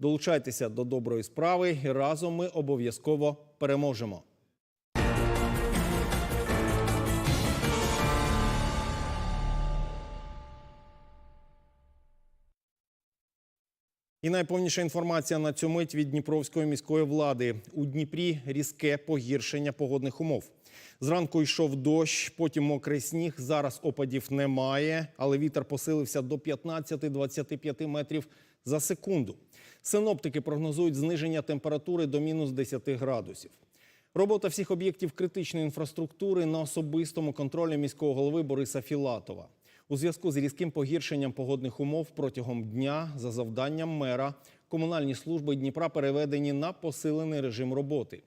Долучайтеся до доброї справи, і разом ми обов'язково переможемо. І найповніша інформація на цю мить від Дніпровської міської влади. У Дніпрі різке погіршення погодних умов. Зранку йшов дощ, потім мокрий сніг. Зараз опадів немає, але вітер посилився до 15-25 метрів за секунду. Синоптики прогнозують зниження температури до мінус 10 градусів. Робота всіх об'єктів критичної інфраструктури на особистому контролі міського голови Бориса Філатова. У зв'язку з різким погіршенням погодних умов протягом дня за завданням мера комунальні служби Дніпра переведені на посилений режим роботи.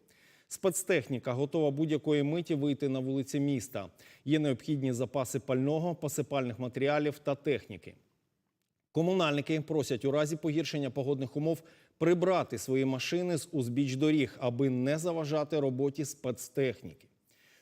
Спецтехніка готова будь-якої миті вийти на вулиці міста. Є необхідні запаси пального, посипальних матеріалів та техніки. Комунальники просять у разі погіршення погодних умов прибрати свої машини з узбіч доріг, аби не заважати роботі спецтехніки.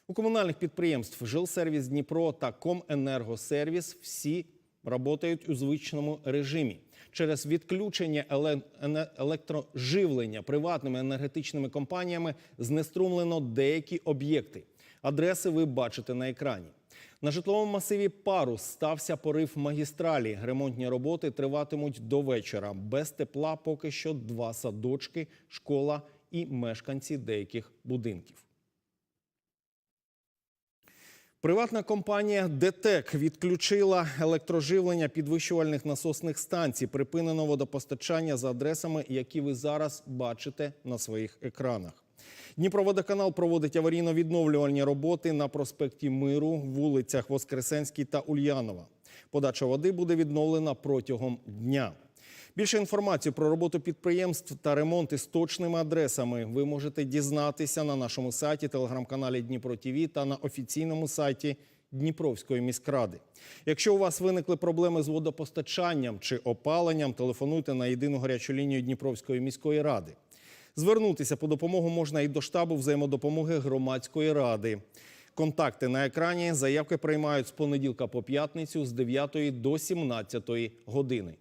У комунальних підприємств Жилсервіс Дніпро та Коменергосервіс всі працюють у звичному режимі. Через відключення еле- електроживлення приватними енергетичними компаніями знеструмлено деякі об'єкти. Адреси ви бачите на екрані. На житловому масиві Парус стався порив магістралі. Ремонтні роботи триватимуть до вечора. Без тепла поки що два садочки, школа і мешканці деяких будинків. Приватна компанія ДТЕК відключила електроживлення підвищувальних насосних станцій. Припинено водопостачання за адресами, які ви зараз бачите на своїх екранах. Дніпроводоканал проводить аварійно-відновлювальні роботи на проспекті Миру, вулицях Воскресенській та Ульянова. Подача води буде відновлена протягом дня. Більше інформації про роботу підприємств та ремонти з точними адресами ви можете дізнатися на нашому сайті, телеграм-каналі Дніпро ТІВІ та на офіційному сайті Дніпровської міськради. Якщо у вас виникли проблеми з водопостачанням чи опаленням, телефонуйте на єдину гарячу лінію Дніпровської міської ради. Звернутися по допомогу можна і до штабу взаємодопомоги громадської ради. Контакти на екрані. Заявки приймають з понеділка по п'ятницю з 9 до 17 години.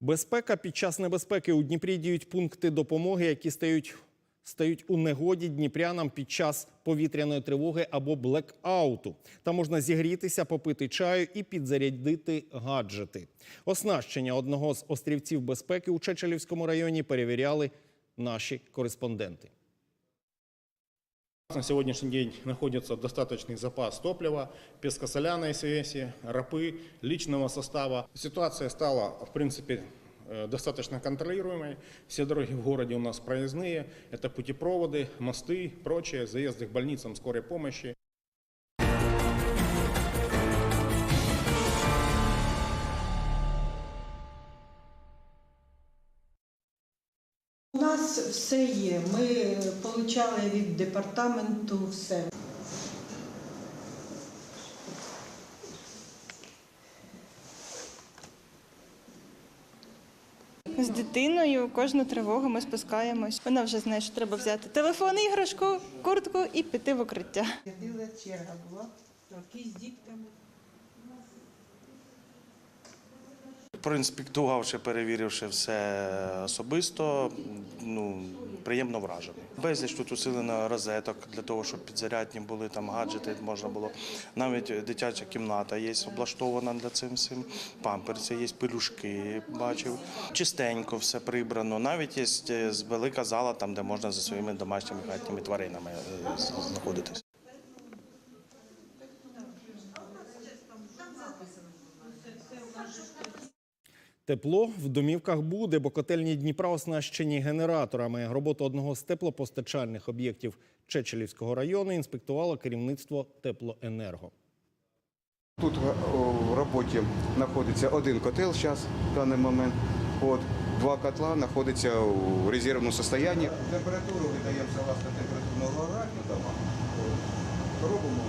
Безпека під час небезпеки у Дніпрі діють пункти допомоги, які стають, стають у негоді дніпрянам під час повітряної тривоги або блекауту. Там можна зігрітися, попити чаю і підзарядити гаджети. Оснащення одного з острівців безпеки у Чечелівському районі перевіряли наші кореспонденти. На сегодняшний день находится достаточный запас топлива, пескосоляной смеси, рапы, личного состава. Ситуация стала, в принципе, э, достаточно контролируемой. Все дороги в городе у нас проездные. Это путепроводы, мосты, прочее, заезды к больницам скорой помощи. У нас все є. Ми отримали від департаменту все. З дитиною кожну тривогу ми спускаємось. Вона вже знає, що треба взяти телефон, іграшку, куртку і піти в укриття. Ціла черга була. якісь дітками. Проінспектувавши, перевіривши все особисто, ну приємно вражений. Безліч тут усилено розеток для того, щоб підзарядні були там гаджети, можна було. Навіть дитяча кімната є облаштована для цим всім. Памперси є, пелюшки бачив. Чистенько все прибрано. Навіть є е, велика зала, там де можна за своїми домашніми хатніми тваринами е, знаходитись. Тепло в домівках буде, бо котельні Дніпра оснащені генераторами. Роботу одного з теплопостачальних об'єктів Чечелівського району інспектувало керівництво теплоенерго. Тут в роботі знаходиться один котел зараз в даний момент. От, два котла знаходяться у резервному стані. Температуру видаємо согласно температурного графіка. От, Робимо.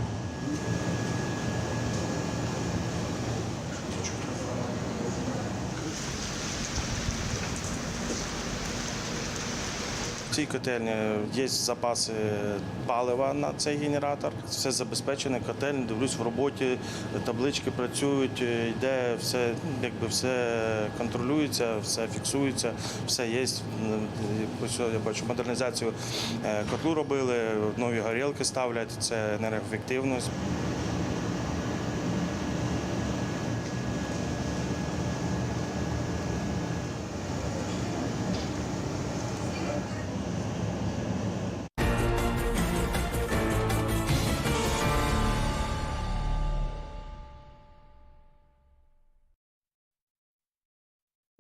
Цій котельні є запаси палива на цей генератор. Все забезпечене, котельня, дивлюсь в роботі, таблички працюють, йде все, якби все контролюється, все фіксується, все є. Я бачу, модернізацію е, котлу робили, нові горілки ставлять, це енергоефективність.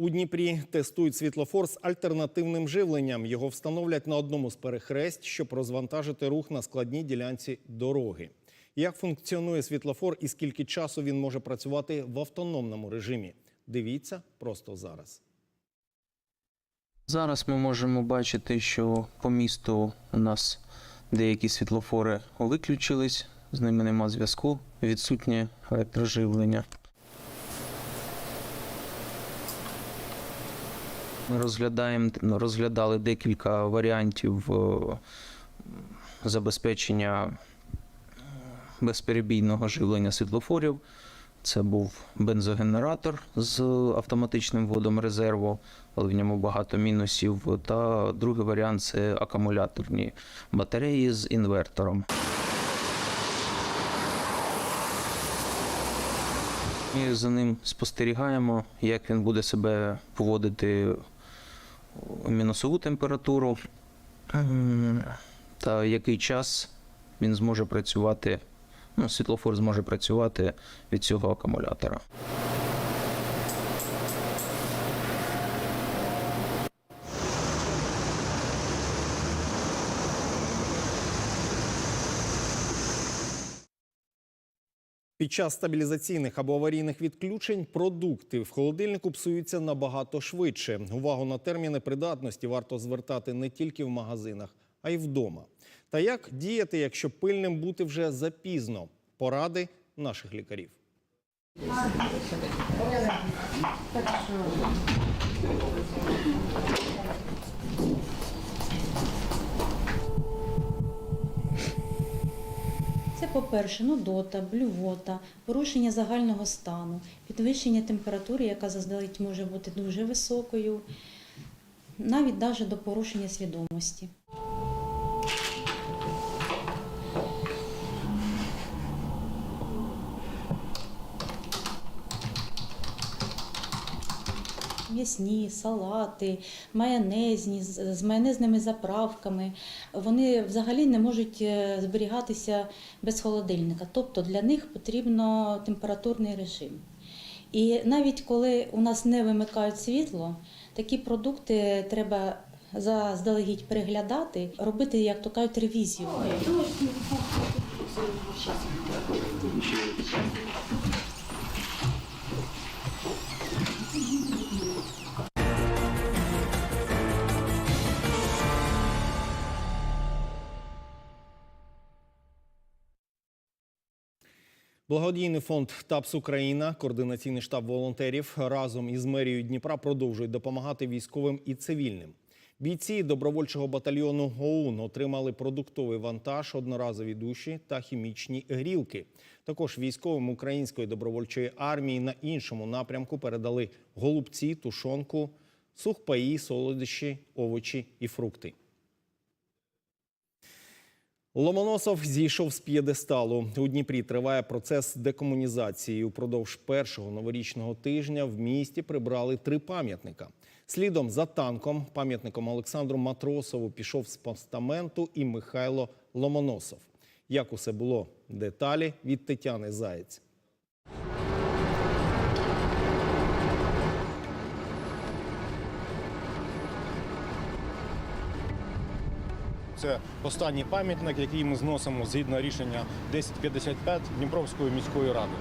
У Дніпрі тестують світлофор з альтернативним живленням. Його встановлять на одному з перехресть, щоб розвантажити рух на складній ділянці дороги. Як функціонує світлофор і скільки часу він може працювати в автономному режимі? Дивіться просто зараз. Зараз ми можемо бачити, що по місту у нас деякі світлофори виключились, з ними нема зв'язку, відсутнє електроживлення. Ми розглядаємо, ну, розглядали декілька варіантів е, забезпечення е, безперебійного живлення світлофорів. Це був бензогенератор з автоматичним вводом резерву, але в ньому багато мінусів. Та другий варіант це акумуляторні батареї з інвертором. Ми за ним спостерігаємо, як він буде себе поводити мінусову температуру ем, та який час він зможе працювати. Ну, світлофор зможе працювати від цього акумулятора. Під час стабілізаційних або аварійних відключень продукти в холодильнику псуються набагато швидше. Увагу на терміни придатності варто звертати не тільки в магазинах, а й вдома. Та як діяти, якщо пильним бути вже запізно? Поради наших лікарів. По-перше, нудота, блювота, порушення загального стану, підвищення температури, яка заздалегідь може бути дуже високою, навіть навіть до порушення свідомості. М'ясні, салати, майонезні з майонезними заправками. Вони взагалі не можуть е, зберігатися без холодильника. Тобто для них потрібно температурний режим. І навіть коли у нас не вимикають світло, такі продукти треба заздалегідь переглядати, робити, як то кажуть, ревізію. Благодійний фонд ТАПС Україна, координаційний штаб волонтерів разом із мерією Дніпра продовжують допомагати військовим і цивільним. Бійці добровольчого батальйону ОУН отримали продуктовий вантаж, одноразові душі та хімічні грілки. Також військовим української добровольчої армії на іншому напрямку передали голубці, тушонку, сухпаї, солодощі, овочі і фрукти. Ломоносов зійшов з п'єдесталу. У Дніпрі триває процес декомунізації. Упродовж першого новорічного тижня в місті прибрали три пам'ятника. Слідом за танком, пам'ятником Олександру Матросову, пішов з постаменту і Михайло Ломоносов. Як усе було? Деталі від Тетяни Заєць. Це останній пам'ятник, який ми зносимо згідно рішення 1055 Дніпровської міської ради.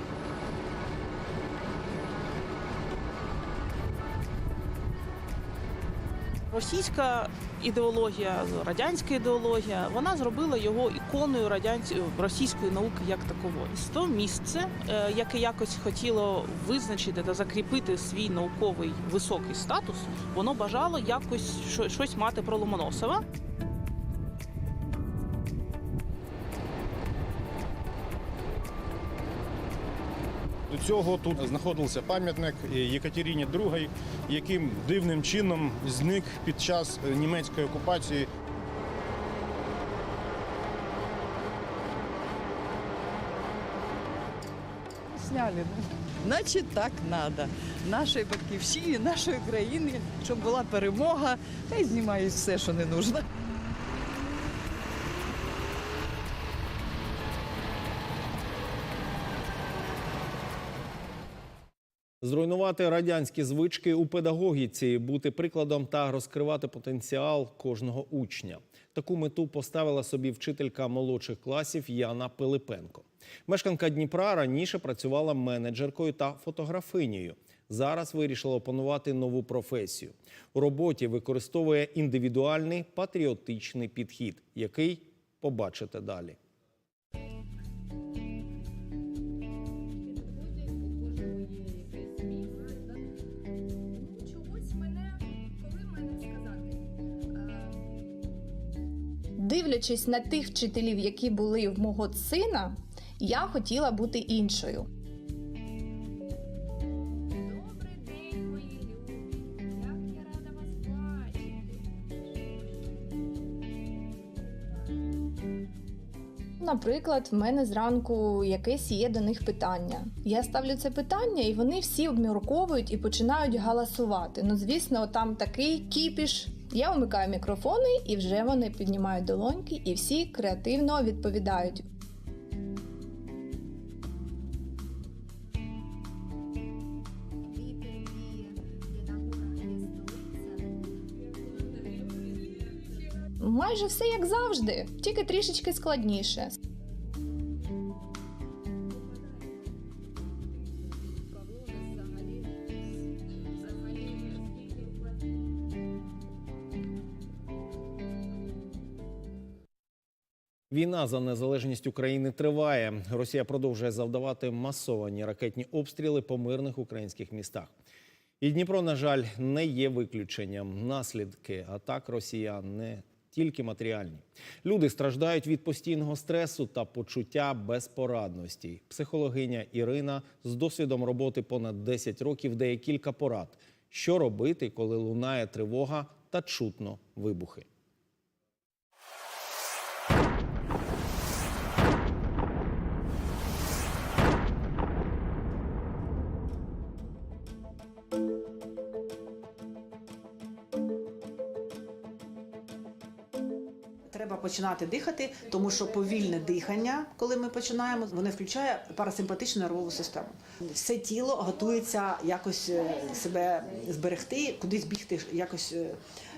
Російська ідеологія, радянська ідеологія, вона зробила його іконою радянсь... російської науки як такової. То місце, е, яке якось хотіло визначити та закріпити свій науковий високий статус, воно бажало якось що- щось мати про Ломоносова. До цього тут знаходився пам'ятник Єкатерині II, яким дивним чином зник під час німецької окупації. Сняли. Значить, так треба. Нашій батьківщині, нашої країни, щоб була перемога, та й знімають все, що не нужно. Зруйнувати радянські звички у педагогіці, бути прикладом та розкривати потенціал кожного учня. Таку мету поставила собі вчителька молодших класів Яна Пилипенко. Мешканка Дніпра раніше працювала менеджеркою та фотографинею. Зараз вирішила опанувати нову професію. У роботі використовує індивідуальний патріотичний підхід, який побачите далі. Дивлячись на тих вчителів, які були в мого сина, я хотіла бути іншою. Добрий день, мої любі! Я рада вас! Наприклад, в мене зранку якесь є до них питання. Я ставлю це питання, і вони всі обмірковують і починають галасувати. Ну, звісно, там такий кіпіш. Я вмикаю мікрофони, і вже вони піднімають долоньки, і всі креативно відповідають. Майже все як завжди, тільки трішечки складніше. Війна за незалежність України триває. Росія продовжує завдавати масовані ракетні обстріли по мирних українських містах. І Дніпро, на жаль, не є виключенням. Наслідки атак росіян не тільки матеріальні. Люди страждають від постійного стресу та почуття безпорадності. Психологиня Ірина з досвідом роботи понад 10 років дає кілька порад, що робити, коли лунає тривога та чутно вибухи. Починати дихати, тому що повільне дихання, коли ми починаємо, воно включає парасимпатичну нервову систему. Все тіло готується якось е, себе зберегти, кудись бігти, якось е,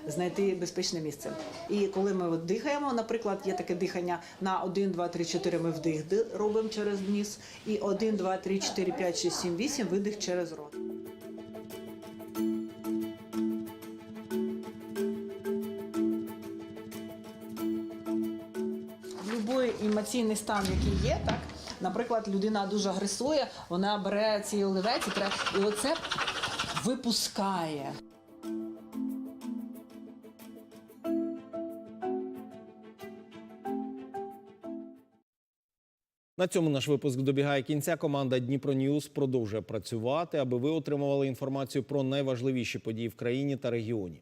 знайти безпечне місце. І коли ми дихаємо, наприклад, є таке дихання на 1, 2, 3, 4 ми вдих робимо через ніс, і 1, 2, 3, 4, 5, 6, 7, 8 видих через рот. Емоційний стан, який є, так. Наприклад, людина дуже агресує, вона бере ці оливець і треба, і оце випускає. На цьому наш випуск добігає кінця. Команда Дніпро Ньюз продовжує працювати, аби ви отримували інформацію про найважливіші події в країні та регіоні.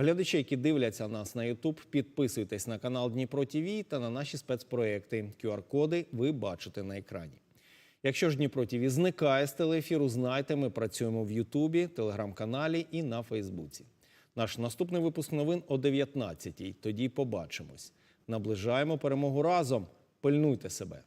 Глядачі, які дивляться нас на YouTube, підписуйтесь на канал Дніпро ТВ та на наші спецпроекти. QR-коди ви бачите на екрані. Якщо ж Дніпро ТВ зникає з телеефіру, знайте, ми працюємо в Ютубі, телеграм-каналі і на Фейсбуці. Наш наступний випуск новин о 19-й. Тоді побачимось. Наближаємо перемогу разом. Пильнуйте себе.